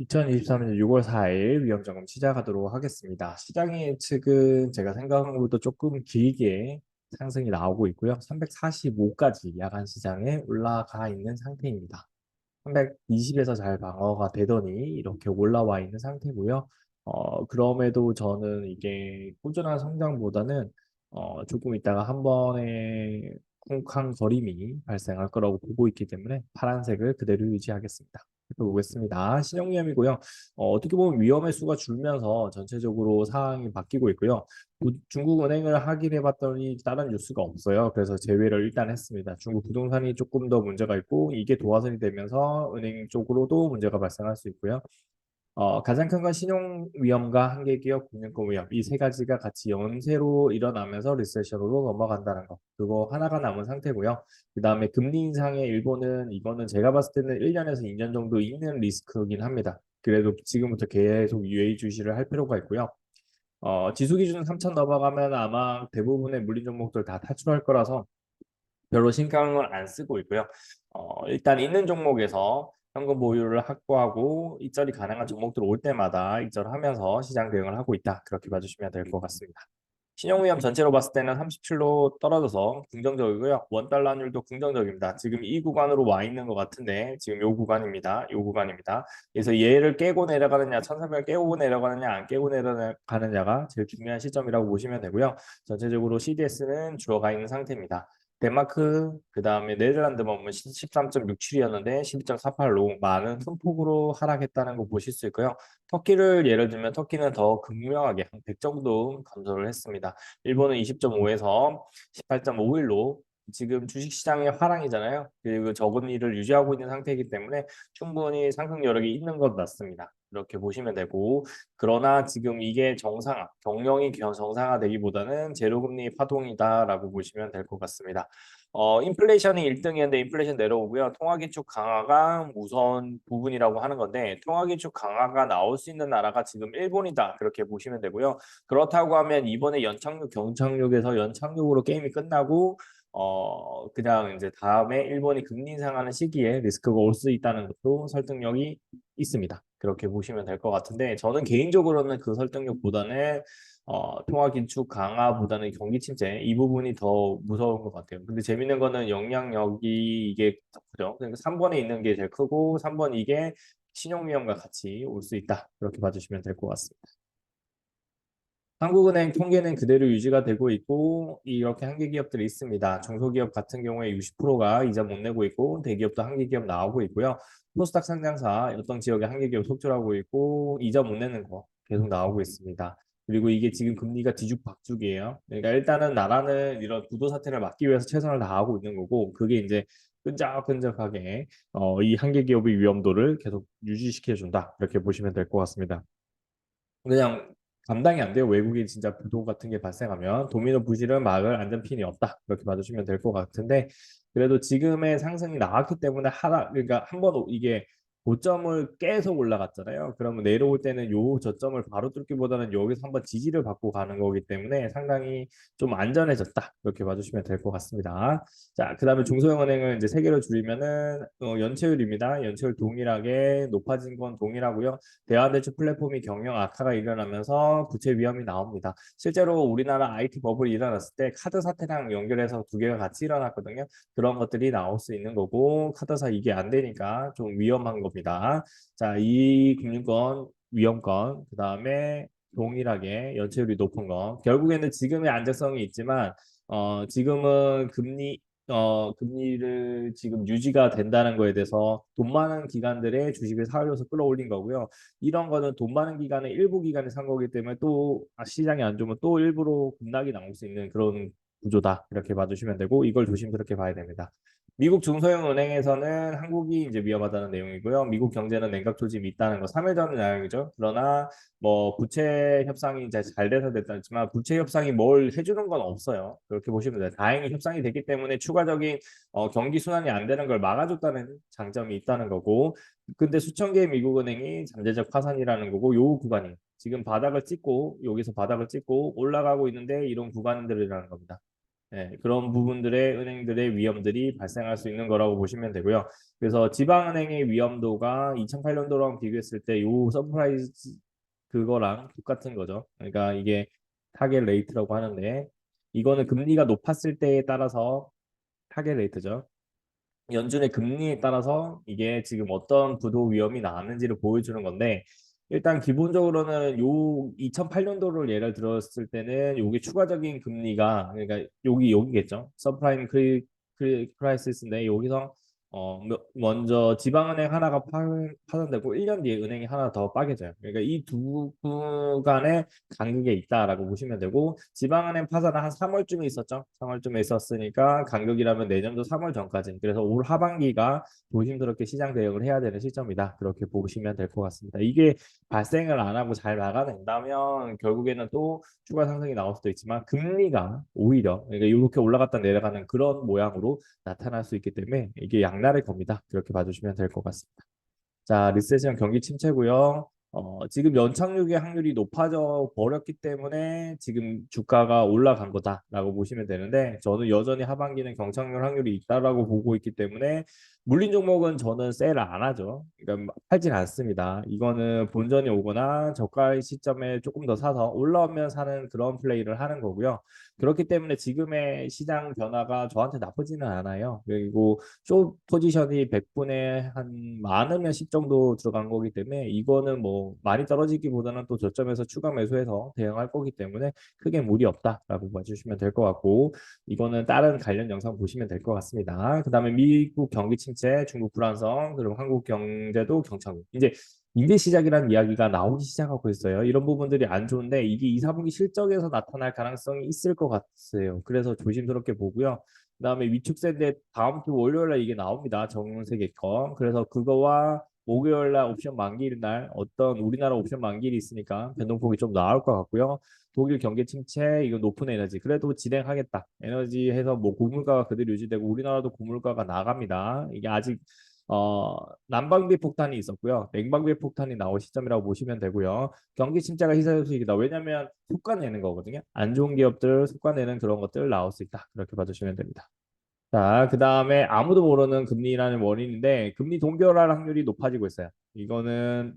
2023년 6월 4일 위험점검 시작하도록 하겠습니다. 시장의 예측은 제가 생각한 것보다 조금 길게 상승이 나오고 있고요. 345까지 야간 시장에 올라가 있는 상태입니다. 320에서 잘 방어가 되더니 이렇게 올라와 있는 상태고요. 어, 그럼에도 저는 이게 꾸준한 성장보다는 어, 조금 있다가 한 번에 쿵쾅거림이 발생할 거라고 보고 있기 때문에 파란색을 그대로 유지하겠습니다. 보겠습니다. 신용위험이고요. 어, 어떻게 보면 위험의 수가 줄면서 전체적으로 상황이 바뀌고 있고요. 부- 중국은행을 확인해 봤더니 다른 뉴스가 없어요. 그래서 제외를 일단 했습니다. 중국 부동산이 조금 더 문제가 있고 이게 도화선이 되면서 은행 쪽으로도 문제가 발생할 수 있고요. 어, 가장 큰 건 신용 위험과 한계 기업 금융권 위험 이 세 가지가 같이 연쇄로 일어나면서 리세션으로 넘어간다는 거 그거 하나가 남은 상태고요. 그 다음에 금리 인상의 일본은 이거는 제가 봤을 때는 1년에서 2년 정도 있는 리스크이긴 합니다. 그래도 지금부터 계속 유의 주시를 할 필요가 있고요. 어, 지수 기준 3천 넘어가면 아마 대부분의 물린 종목들 다 탈출할 거라서 별로 신경을 안 쓰고 있고요. 어, 일단 있는 종목에서 현금 보유를 확보하고 이절이 가능한 종목들 올 때마다 이절하면서 시장 대응을 하고 있다. 그렇게 봐주시면 될 것 같습니다. 신용위험 전체로 봤을 때는 37로 떨어져서 긍정적이고요. 원달러율도 긍정적입니다. 지금 이 구간으로 와 있는 것 같은데 지금 요 구간입니다. 요 구간입니다. 그래서 얘를 깨고 내려가느냐, 1300 깨고 내려가느냐, 안 깨고 내려가느냐가 제일 중요한 시점이라고 보시면 되고요. 전체적으로 CDS는 들어가 있는 상태입니다. 덴마크, 그 다음에 네덜란드만 보면 13.67이었는데 12.48로 많은 큰 폭으로 하락했다는 거 보실 수 있고요. 터키를 예를 들면 터키는 더 극명하게 한 100 정도 감소를 했습니다. 일본은 20.5에서 18.51로 지금 주식시장의 화랑이잖아요. 그리고 저금리를 유지하고 있는 상태이기 때문에 충분히 상승 여력이 있는 것 같습니다. 이렇게 보시면 되고 그러나 지금 이게 정상화, 경영이 겨- 정상화되기보다는 제로금리 파동이다라고 보시면 될 것 같습니다. 어, 인플레이션이 1등이었는데 인플레이션 내려오고요. 통화기축 강화가 우선 부분이라고 하는 건데 통화기축 강화가 나올 수 있는 나라가 지금 일본이다. 그렇게 보시면 되고요. 그렇다고 하면 이번에 연착륙, 경착륙에서 연착륙으로 게임이 끝나고 어, 그냥 이제 다음에 일본이 금리 인상하는 시기에 리스크가 올 수 있다는 것도 설득력이 있습니다. 그렇게 보시면 될 것 같은데 저는 개인적으로는 그 설득력보다는 어, 통화 긴축 강화보다는 경기 침체 이 부분이 더 무서운 것 같아요. 근데 재밌는 거는 영향력이 이게 더 크죠. 그러니까 3번에 있는 게 제일 크고 3번 이게 신용위험과 같이 올 수 있다. 그렇게 봐주시면 될 것 같습니다. 한국은행 통계는 그대로 유지가 되고 있고 이렇게 한계 기업들이 있습니다. 중소기업 같은 경우에 60%가 이자 못 내고 있고 대기업도 한계 기업 나오고 있고요. 코스닥 상장사 어떤 지역에 한계 기업 속출하고 있고 이자 못 내는 거 계속 나오고 있습니다. 그리고 이게 지금 금리가 뒤죽박죽이에요. 그러니까 일단은 나라는 이런 부도 사태를 막기 위해서 최선을 다하고 있는 거고 그게 이제 끈적끈적하게 어, 이 한계 기업의 위험도를 계속 유지시켜 준다. 이렇게 보시면 될 것 같습니다. 그냥 감당이 안 돼요. 외국인 진짜 부도 같은 게 발생하면 도미노 부실은 막을 안전핀이 없다. 이렇게 봐주시면 될 것 같은데 그래도 지금의 상승이 나왔기 때문에 하락 그러니까 한 번 이게 고점을 계속 올라갔잖아요. 그러면 내려올 때는 요 저점을 바로 뚫기보다는 여기서 한번 지지를 받고 가는 거기 때문에 상당히 좀 안전해졌다. 이렇게 봐주시면 될 것 같습니다. 자, 그 다음에 중소형은행을 이제 세 개로 줄이면은 어, 연체율입니다. 연체율 동일하게 높아진 건 동일하고요. 대환대출 플랫폼이 경영 악화가 일어나면서 부채 위험이 나옵니다. 실제로 우리나라 IT 버블이 일어났을 때 카드 사태랑 연결해서 두 개가 같이 일어났거든요. 그런 것들이 나올 수 있는 거고 카드사 이게 안 되니까 좀 위험한 겁니다. 자, 이 금융권 위험권 그 다음에 동일하게 연체율이 높은 거 결국에는 지금의 안정성이 있지만 어, 지금은 금리 어, 금리를 지금 유지가 된다는 거에 대해서 돈 많은 기관들의 주식을 사려서 끌어올린 거고요. 이런 거는 돈 많은 기관의 일부 기관이 산 거기 때문에 또 아, 시장이 안 좋으면 또 일부러 급락이 나올 수 있는 그런 구조다. 이렇게 봐주시면 되고 이걸 조심스럽게 봐야 됩니다. 미국 중소형 은행에서는 한국이 이제 위험하다는 내용이고요. 미국 경제는 냉각 조짐이 있다는 거 3일 전 내용이죠. 그러나 뭐 부채 협상이 이제 잘 돼서 됐지만 부채 협상이 뭘 해주는 건 없어요. 그렇게 보시면 돼요. 다행히 협상이 됐기 때문에 추가적인 어, 경기 순환이 안 되는 걸 막아줬다는 장점이 있다는 거고 근데 수천 개의 미국 은행이 잠재적 파산이라는 거고 요 구간이 지금 바닥을 찍고 여기서 바닥을 찍고 올라가고 있는데 이런 구간들이라는 겁니다. 예, 그런 부분들의 은행들의 위험들이 발생할 수 있는 거라고 보시면 되고요. 그래서 지방은행의 위험도가 2008년도랑 비교했을 때요 서프라이즈 그거랑 똑같은 거죠. 그러니까 이게 타겟 레이트라고 하는데 이거는 금리가 높았을 때에 따라서 타겟 레이트죠. 연준의 금리에 따라서 이게 지금 어떤 부도 위험이 나왔는지를 보여주는 건데 일단 기본적으로는 요 2008년도를 예를 들었을 때는 요게 추가적인 금리가 그러니까 여기 여기겠죠. 서프라임 크리, 크리, 크라이시스인데 여기서 어 먼저 지방은행 하나가 파, 파산되고 1년 뒤에 은행이 하나 더 빠개져요. 그러니까 이 두 구간의 간격에 있다라고 보시면 되고 지방은행 파산은 한 3월쯤에 있었죠. 3월쯤에 있었으니까 간격이라면 내년도 3월 전까지. 그래서 올 하반기가 조심스럽게 시장 대응을 해야 되는 시점이다. 그렇게 보시면 될 것 같습니다. 이게 발생을 안 하고 잘 막아낸다면 결국에는 또 추가 상승이 나올 수도 있지만 금리가 오히려 그러니까 이렇게 올라갔다 내려가는 그런 모양으로 나타날 수 있기 때문에 이게 양 날의 겁니다. 그렇게 봐주시면 될 것 같습니다. 자, 리세션 경기 침체고요. 어, 지금 연착륙의 확률이 높아져 버렸기 때문에 지금 주가가 올라간 거다라고 보시면 되는데 저는 여전히 하반기는 경착륙 확률이 있다라고 보고 있기 때문에 물린 종목은 저는 세일 안 하죠. 그러니까 팔진 않습니다. 이거는 본전이 오거나 저가의 시점에 조금 더 사서 올라오면 사는 그런 플레이를 하는 거고요. 그렇기 때문에 지금의 시장 변화가 저한테 나쁘지는 않아요. 그리고 쇼 포지션이 100분에 한 많으면 10 정도 들어간 거기 때문에 이거는 뭐 많이 떨어지기보다는 또 저점에서 추가 매수해서 대응할 거기 때문에 크게 무리 없다라고 봐주시면 될 것 같고 이거는 다른 관련 영상 보시면 될 것 같습니다. 그 다음에 미국 경기 침 체, 중국 불안성, 그리고 한국 경제도 경착륙. 이제 임대 시작이라는 이야기가 나오기 시작하고 있어요. 이런 부분들이 안 좋은데 이게 2, 4분기 실적에서 나타날 가능성이 있을 것 같아요. 그래서 조심스럽게 보고요. 그다음에 위축세인데 다음 주 월요일에 이게 나옵니다. 정세계 거. 그래서 그거와 목요일 날 옵션 만기일 날 어떤 우리나라 옵션 만기일이 있으니까 변동폭이 좀 나올 것 같고요. 독일 경기 침체 이거 높은 에너지 그래도 진행하겠다. 에너지 해서 뭐 고물가가 그대로 유지되고 우리나라도 고물가가 나갑니다. 이게 아직 어, 난방비 폭탄이 있었고요. 냉방비 폭탄이 나올 시점이라고 보시면 되고요. 경기 침체가 희소식이다. 왜냐하면 속가내는 거거든요. 안 좋은 기업들 속가내는 그런 것들 나올 수 있다. 그렇게 봐주시면 됩니다. 자, 그 다음에 아무도 모르는 금리라는 원인인데 금리 동결할 확률이 높아지고 있어요. 이거는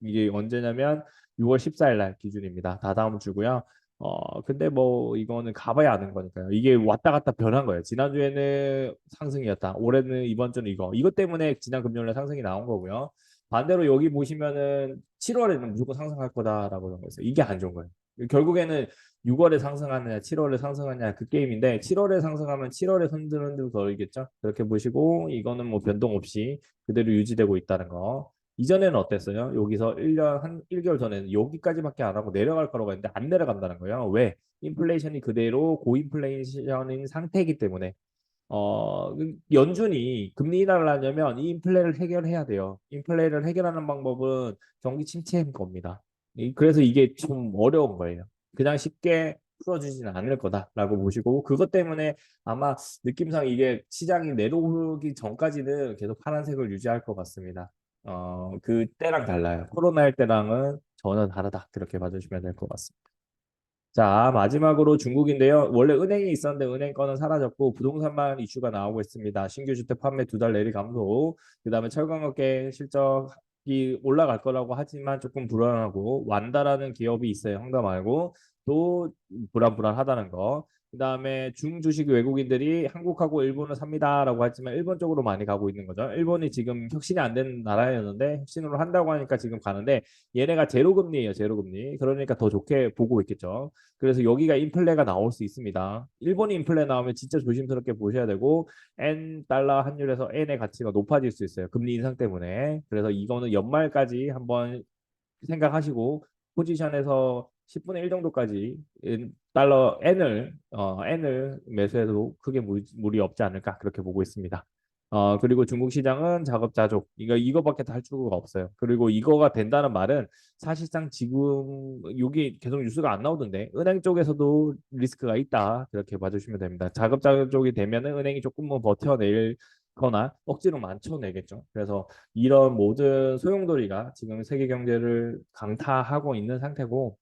이게 언제냐면 6월 14일 날 기준입니다. 다 다음 주고요. 어, 근데 뭐 이거는 가봐야 아는 거니까요. 이게 왔다 갔다 변한 거예요. 지난주에는 상승이었다. 올해는 이번 주는 이거. 이것 때문에 지난 금요일에 상승이 나온 거고요. 반대로 여기 보시면은 7월에는 무조건 상승할 거다라고 그런 거였어요. 이게 안 좋은 거예요. 결국에는 6월에 상승하느냐, 7월에 상승하느냐 그 게임인데 7월에 상승하면 7월에 흔들흔들 거리겠죠. 그렇게 보시고 이거는 뭐 변동 없이 그대로 유지되고 있다는 거. 이전에는 어땠어요? 여기서 1년 한 1개월 전에는 여기까지밖에 안 하고 내려갈 거라고 했는데 안 내려간다는 거예요. 왜? 인플레이션이 그대로 고인플레이션인 상태이기 때문에 어, 연준이 금리 인하를 하려면 이 인플레를 해결해야 돼요. 인플레를 해결하는 방법은 경기 침체인 겁니다. 그래서 이게 좀 어려운 거예요. 그냥 쉽게 풀어주지는 않을 거다라고 보시고 그것 때문에 아마 느낌상 이게 시장이 내려오기 전까지는 계속 파란색을 유지할 것 같습니다. 어, 그 때랑 달라요. 코로나 때랑은 전혀 다르다. 그렇게 봐주시면 될 것 같습니다. 자, 마지막으로 중국인데요. 원래 은행이 있었는데 은행 거는 사라졌고 부동산만 이슈가 나오고 있습니다. 신규 주택 판매 두 달 내리 감소. 그 다음에 철강업계 실적 이 올라갈 거라고 하지만 조금 불안하고 완다라는 기업이 있어요. 황다 말고 또 불안불안하다는 거. 그 다음에 중주식 외국인들이 한국하고 일본을 삽니다라고 했지만 일본 쪽으로 많이 가고 있는 거죠. 일본이 지금 혁신이 안된 나라였는데 혁신으로 한다고 하니까 지금 가는데 얘네가 제로금리예요. 제로금리. 그러니까 더 좋게 보고 있겠죠. 그래서 여기가 인플레가 나올 수 있습니다. 일본이 인플레 나오면 진짜 조심스럽게 보셔야 되고 N 달러 환율에서 N의 가치가 높아질 수 있어요. 금리 인상 때문에. 그래서 이거는 연말까지 한번 생각하시고 포지션에서 10분의 1 정도까지 달러 N을 어, N을 매수해도 크게 무리, 없지 않을까 그렇게 보고 있습니다. 어, 그리고 중국 시장은 작업자족 이거 이거밖에 할 수가 없어요. 그리고 이거가 된다는 말은 사실상 지금 여기 계속 뉴스가 안 나오던데 은행 쪽에서도 리스크가 있다 그렇게 봐주시면 됩니다. 작업자족이 되면은 은행이 조금 뭐 버텨낼 거나 억지로 만쳐내겠죠. 그래서 이런 모든 소용돌이가 지금 세계 경제를 강타하고 있는 상태고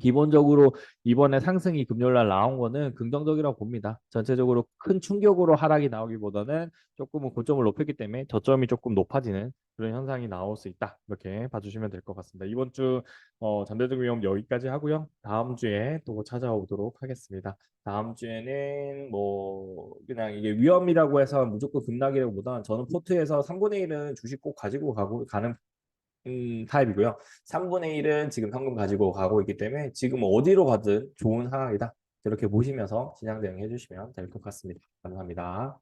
기본적으로 이번에 상승이 금요일 날 나온 거는 긍정적이라고 봅니다. 전체적으로 큰 충격으로 하락이 나오기보다는 조금은 고점을 높였기 때문에 저점이 조금 높아지는 그런 현상이 나올 수 있다. 이렇게 봐주시면 될 것 같습니다. 이번 주 어, 잠재적 위험 여기까지 하고요. 다음 주에 또 찾아오도록 하겠습니다. 다음 주에는 뭐 그냥 이게 위험이라고 해서 무조건 급락이라기보다는 저는 포트에서 3분의 1은 주식 꼭 가지고 가고 가는 음, 타입이고요. 3분의 1은 지금 현금 가지고 가고 있기 때문에 지금 어디로 가든 좋은 상황이다. 이렇게 보시면서 시장 대응해 주시면 될 것 같습니다. 감사합니다.